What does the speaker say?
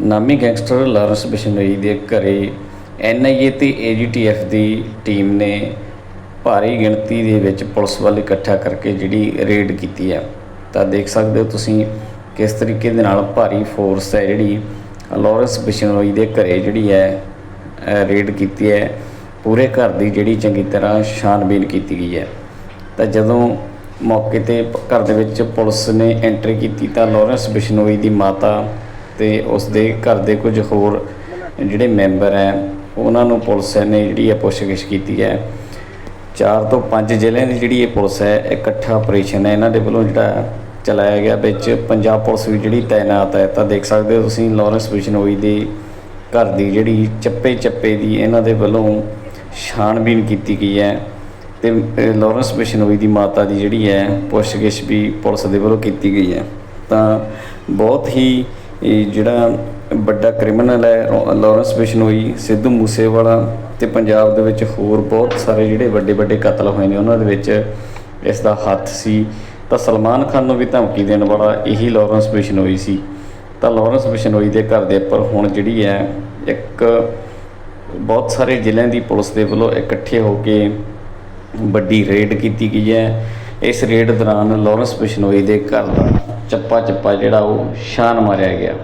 ਨਾਮੀ gangster Lawrence Bishnoi ਦੇ ਘਰੇ ਐਨਆਈਏ ਤੇ ਏਜੀਟੀਐਫ ਦੀ ਟੀਮ ਨੇ ਭਾਰੀ ਗਿਣਤੀ ਦੇ ਵਿੱਚ ਪੁਲਿਸ ਵੱਲ ਇਕੱਠਾ ਕਰਕੇ ਜਿਹੜੀ ਰੇਡ ਕੀਤੀ ਹੈ ਤਾਂ ਦੇਖ ਸਕਦੇ ਹੋ ਤੁਸੀਂ ਕਿਸ ਤਰੀਕੇ ਦੇ ਨਾਲ ਭਾਰੀ ਫੋਰਸ ਹੈ ਜਿਹੜੀ ਲਾਰੈਂਸ ਬਿਸ਼ਨੋਈ ਦੇ ਘਰੇ ਜਿਹੜੀ ਹੈ ਰੇਡ ਕੀਤੀ ਹੈ। ਪੂਰੇ ਘਰ ਦੀ ਜਿਹੜੀ ਚੰਗੀ ਤਰ੍ਹਾਂ ਛਾਨਬੀਨ ਕੀਤੀ ਗਈ ਹੈ। ਤਾਂ ਜਦੋਂ ਮੌਕੇ ਤੇ ਘਰ ਦੇ ਵਿੱਚ ਪੁਲਿਸ ਨੇ ਐਂਟਰੀ ਕੀਤੀ ਤਾਂ ਲਾਰੈਂਸ ਬਿਸ਼ਨੋਈ ਦੀ ਮਾਤਾ ਤੇ ਉਸ ਦੇ ਘਰ ਦੇ ਕੁਝ ਹੋਰ ਜਿਹੜੇ ਮੈਂਬਰ ਹੈ ਉਹਨਾਂ ਨੂੰ ਪੁਲਿਸ ਨੇ ਜਿਹੜੀ ਹੈ ਪੁੱਛਗਿੱਛ ਕੀਤੀ ਹੈ। ਚਾਰ ਤੋਂ ਪੰਜ ਜ਼ਿਲ੍ਹਿਆਂ ਦੀ ਜਿਹੜੀ ਇਹ ਪੁਲਿਸ ਹੈ ਇਕੱਠਾ ਆਪਰੇਸ਼ਨ ਹੈ। ਇਹਨਾਂ ਦੇ ਵੱਲੋਂ ਜਿਹੜਾ ਚਲਾਇਆ ਗਿਆ ਵਿੱਚ ਪੰਜਾਬ ਪੁਲਿਸ ਵੀ ਜਿਹੜੀ ਤਾਇਨਾਤ ਹੈ ਤਾਂ ਦੇਖ ਸਕਦੇ ਹੋ ਤੁਸੀਂ ਲਾਰੈਂਸ ਬਿਸ਼ਨੋਈ ਦੇ ਘਰ ਦੀ ਜਿਹੜੀ ਚੱਪੇ ਚੱਪੇ ਦੀ ਇਹਨਾਂ ਦੇ ਵੱਲੋਂ ਛਾਣਬੀਨ ਕੀਤੀ ਗਈ ਹੈ ਤੇ ਅ, ਲਾਰੈਂਸ ਬਿਸ਼ਨੋਈ ਦੀ ਮਾਤਾ ਦੀ ਜਿਹੜੀ ਹੈ ਪੁੱਛਗਿੱਛ ਵੀ ਪੁਲਿਸ ਦੇ ਵੱਲੋਂ ਕੀਤੀ ਗਈ ਹੈ। ਤਾਂ ਬਹੁਤ ਹੀ ਇਹ ਜਿਹੜਾ ਵੱਡਾ ਕ੍ਰਿਮੀਨਲ ਹੈ, ਲੌ- ਲਾਰੈਂਸ ਬਿਸ਼ਨੋਈ, ਸਿੱਧੂ ਮੂਸੇਵਾਲਾ ਤੇ ਪੰਜਾਬ ਦੇ ਵਿੱਚ ਹੋਰ ਬਹੁਤ ਸਾਰੇ ਜਿਹੜੇ ਵੱਡੇ ਵੱਡੇ ਕਤਲ ਹੋਏ ਨੇ, ਉਹਨਾਂ ਦੇ ਵਿੱਚ ਇਸ ਦਾ ਹੱਥ ਸੀ। ਤਾਂ ਸਲਮਾਨ ਖਾਨ ਨੂੰ ਵੀ ਧਮਕੀ ਦੇਣ ਵਾਲਾ ਇਹੀ ਲਾਰੈਂਸ ਬਿਸ਼ਨੋਈ ਸੀ। ਤਾਂ ਲਾਰੈਂਸ ਬਿਸ਼ਨੋਈ ਦੇ ਘਰ ਦੇ ਉੱਪਰ ਹੁਣ ਜਿਹੜੀ ਹੈ, ਇੱਕ ਬਹੁਤ ਸਾਰੇ ਜ਼ਿਲ੍ਹਿਆਂ ਦੀ ਪੁਲਿਸ ਦੇ ਵੱਲੋਂ ਇਕੱਠੇ ਹੋ ਕੇ ਵੱਡੀ ਰੇਡ ਕੀਤੀ ਗਈ ਹੈ। ਇਸ ਰੇਡ ਦੌਰਾਨ ਲਾਰੈਂਸ ਬਿਸ਼ਨੋਈ ਦੇ ਘਰ ਦਾ ਚੱਪਾ ਚੱਪਾ ਜਿਹੜਾ ਉਹ ਸ਼ਾਨ ਮਾਰਿਆ ਗਿਆ।